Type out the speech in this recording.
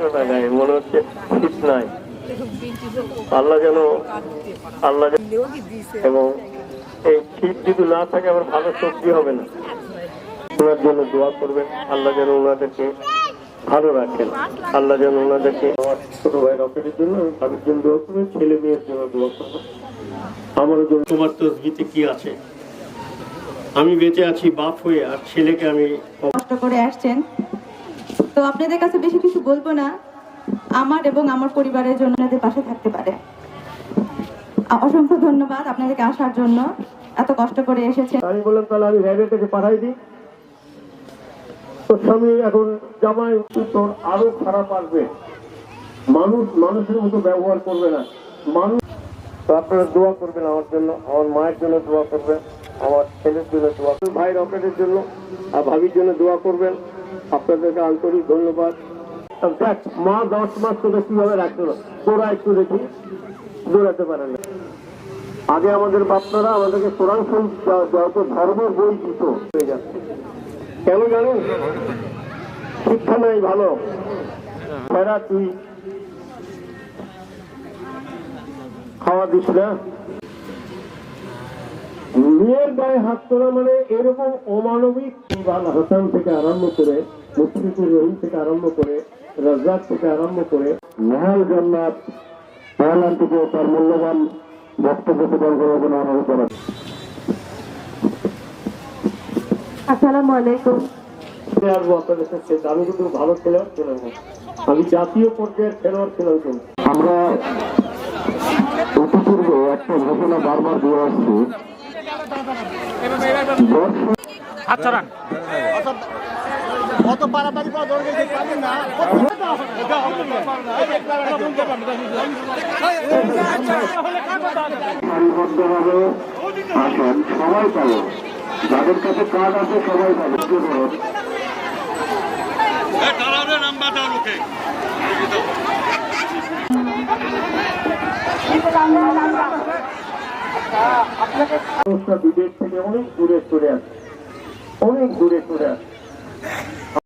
লাগছে না গায়ে মনে হচ্ছে শীত নাই। আল্লাহ যেন আল্লাহ এবং এই শীত যদি না থাকে আবার ভালো সবজি হবে না। ওনার জন্য দোয়া করবেন আল্লাহ যেন ওনাদেরকে ভালো রাখেন। আল্লাহ যেন ওনাদেরকে আমার ছোট ভাই রকেটের জন্য দোয়া করবেন ছেলে মেয়ের জন্য দোয়া করবেন। আমারও জন্য তোমার তসবিতে কি আছে? আমি বেঁচে আছি বাপ হয়ে আর ছেলেকে আমি কষ্ট করে আসছেন। তো আপনাদের কাছে বেশি কিছু বলব না। আমার এবং আমার পরিবারের জন্য আপনাদের পাশে থাকতে পারে। অসংখ্য ধন্যবাদ আপনাদেরকে আসার জন্য। এত কষ্ট করে এসেছেন আমি বললাম তাহলে আমি র্যাবে থেকে পাঠাই দিই। তোর স্বামী এখন জামাই তোর আরও খারাপ আসবে। মানুষ মানুষের মতো ব্যবহার করবে না। মানুষ তো আপনারা দোয়া করবেন আমার জন্য আমার মায়ের জন্য দোয়া করবেন আমার ছেলের জন্য দোয়া করবেন ভাই রকেটের জন্য আর ভাবির জন্য দোয়া করবেন। আপনাদেরকে আন্তরিক ধন্যবাদ। মা দশ মাস তোকে কীভাবে রাখছিল তোরা একটু দেখি দৌড়াতে পারে না। আগে আমাদের বাপনারা আমাদেরকে কোরআন শরীফ যত ধর্মের বই দিত। হয়ে যাচ্ছে কেন জানেন শিক্ষা নাই ভালো। ফেরা তুই। খাওয়া দিস না। মেয়ের গায়ে হাত তোলা মানে এরকম অমানবিক ইবাল হাসান থেকে আরম্ভ করে মুশফিকুর রহিম থেকে আরম্ভ করে রাজ্জাক থেকে আরম্ভ করে মহাল জান্নাত মহালান থেকে তার মূল্যবান বক্তব্য প্রদান করার জন্য অনুরোধ করা আসসালামু আলাইকুম। আসব আপনাদের কাছে আমি কিন্তু ভালো খেলোয়াড় ছিলাম আমি জাতীয় পর্যায়ের খেলোয়াড় ছিলাম আমরা অতিপূর্বে একটা ঘোষণা বারবার দিয়ে আসছি। সারিবদ্ধভাবে আসেন সবাই পাবে যাদের কাছে কার্ড আছে সবাই পাবে মানুষরা বিদেশ থেকে অনেক দূরে চলে আসে। অনেক দূরে চলে আসে।